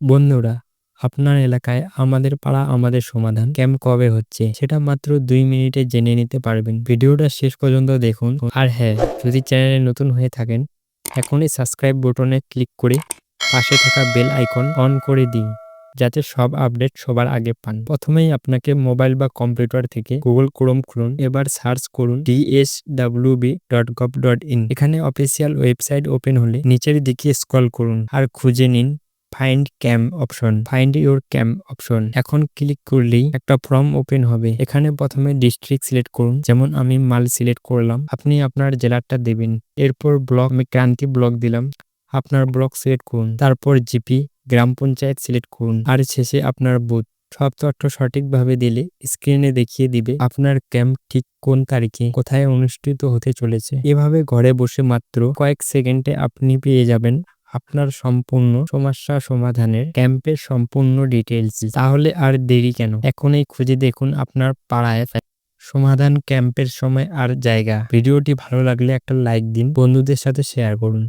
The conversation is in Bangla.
বন্ধুরা, আপনার এলাকায় আমাদের পাড়া আমাদের সমাধান ক্যাম্প কবে হচ্ছে সেটা মাত্র দুই মিনিটে জেনে নিতে পারবেন। ভিডিওটা শেষ পর্যন্ত দেখুন। আর হ্যাঁ যদি চ্যানেলে নতুন হয়ে থাকেন, এখনই সাবস্ক্রাইব বটনে ক্লিক করে পাশে থাকা বেল আইকন অন করে দিন, যাতে সব আপডেট সবার আগে পান। প্রথমেই আপনাকে মোবাইল বা কম্পিউটার থেকে গুগল ক্রোম খুলুন, এবার সার্চ করুন ডিএসডাব্লিউবি ডট ডট ইন এখানে অফিসিয়াল ওয়েবসাইট ওপেন হলে নিচের দিকে স্ক্রল করুন আর খুঁজে নিন find camp option find your camp option এখন ক্লিক করলেই একটা ফর্ম ওপেন হবে। এখানে প্রথমে ডিস্ট্রিক্ট সিলেক্ট করুন। যেমন আমি মাল সিলেক্ট করলাম। আপনি আপনার জেলাটা দেবেন। এরপর ব্লক আমি ক্রান্তি ব্লক দিলাম। আপনার ব্লক সিলেক্ট করুন। তারপর জিপি গ্রাম পঞ্চায়েত সিলেক্ট করুন। আর শেষে আপনার বুথ সব তথ্য সঠিকভাবে দিলে স্ক্রিনে দেখিয়ে দিবে আপনার ক্যাম্প ঠিক কোন তারিখে কোথায় অনুষ্ঠিত হতে চলেছে। এভাবে ঘরে বসে মাত্র কয়েক সেকেন্ডে আপনি পেয়ে যাবেন। আপনার সম্পূর্ণ সমস্যা সমাধানের ক্যাম্পের সম্পূর্ণ ডিটেলস তাহলে আর দেরি কেন? এখনই খুঁজে দেখুন আপনার পাড়ায় সমাধান ক্যাম্পের সময় আর জায়গা। ভিডিওটি ভালো লাগলে একটা লাইক দিন, বন্ধুদের সাথে শেয়ার করুন।